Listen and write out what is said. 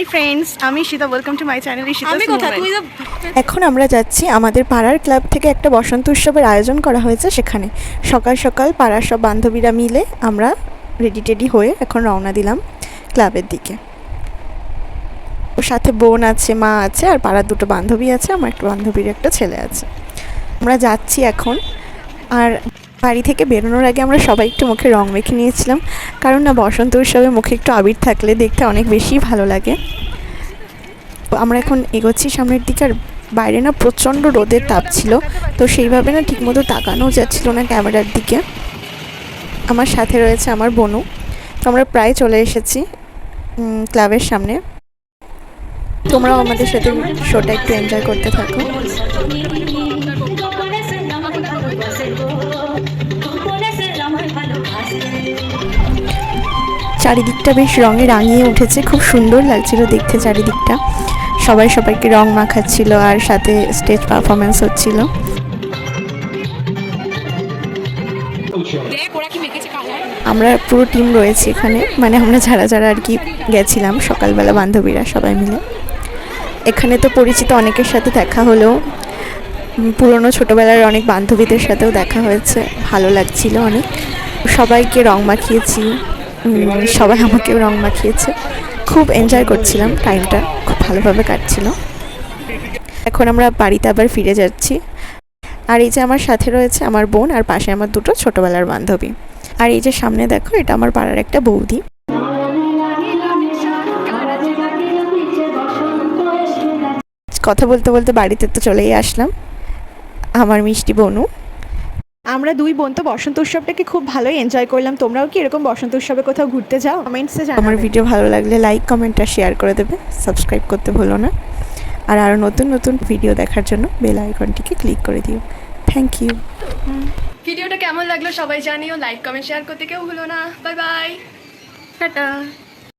High friends আমি Sita welcome to my channel আমি এখন আমরা যাচ্ছি আমাদের পাড়ার ক্লাব থেকে একটা বসন্ত উৎসবের আয়োজন করা হয়েছে সেখানে। সকাল সকাল পাড়ার সব বান্ধবীরা মিলে আমরা রেডি টেডি হয়ে এখন রওনা দিলাম ক্লাবের দিকে। ওর সাথে বোন আছে মা আছে আর পাড়ার দুটো বান্ধবী আছে আমার একটা বান্ধবীর একটা ছেলে আছে। আমরা যাচ্ছি এখন। আর বাড়ি থেকে বেরোনোর আগে আমরা সবাই একটু মুখে রং মেখে নিয়েছিলাম। কারণ না, বসন্ত উৎসবে মুখে একটু আবির থাকলে দেখতে অনেক বেশি ভালো লাগে। আমরা এখন এগোচ্ছি সামনের দিকে আর বাইরে না প্রচণ্ড রোদের তাপ ছিল, তো সেইভাবে না ঠিকমতো তাকানো যাচ্ছিল না ক্যামেরার দিকে। আমার সাথে রয়েছে আমার বনু। তো আমরা প্রায় চলে এসেছি ক্লাবের সামনে। তোমরাও আমাদের সাথে শোটা একটু এনজয় করতে থাকো। চারিদিকটা বেশ রঙে রাঙিয়ে উঠেছে, খুব সুন্দর লাগছিল দেখতে চারিদিকটা। সবাই সবাইকে রং মাখাচ্ছিল আর সাথে স্টেজ পারফরমেন্স হচ্ছিল। আমরা পুরো টিম রয়েছে এখানে মানে আমরা যারা যারা আর কি গেছিলাম সকালবেলা বান্ধবীরা সবাই মিলে। এখানে তো পরিচিত অনেকের সাথে দেখা হলো। পুরনো ছোটোবেলার অনেক বান্ধবীদের সাথেও দেখা হয়েছে, ভালো লাগছিল অনেক। সবাইকে রং মাখিয়েছি। সবাই আমাকেও রং মাখিয়েছে। খুব এনজয় করছিলাম টাইমটা খুব ভালোভাবে কাটছিল। এখন আমরা বাড়িতে আবার ফিরে যাচ্ছি। আর এই যে আমার সাথে রয়েছে আমার বোন আর পাশে আমার দুটো ছোটোবেলার বান্ধবী। আর এই যে সামনে দেখো এটা আমার পাড়ার একটা বৌদি। কথা বলতে বলতে বাড়িতে তো চলেই আসলাম। আমার মিষ্টি বনু। আমরা দুই বোন তো বসন্ত উৎসবটাকে খুব ভালোই এনজয় করলাম। তোমরাও কি এরকম বসন্ত উৎসবে কোথাও ঘুরতে যাও? কমেন্টসে আমার ভিডিও ভালো লাগলে লাইক কমেন্ট আর শেয়ার করে দেবে। সাবস্ক্রাইব করতে ভুলো না। আর আরও নতুন নতুন ভিডিও দেখার জন্য বেল আইকনটিকে ক্লিক করে দিও। থ্যাংক ইউ ভিডিওটা কেমন লাগল সবাই জানিও। লাইক কমেন্ট শেয়ার করতে কেউ ভুলো না। Bye bye tata.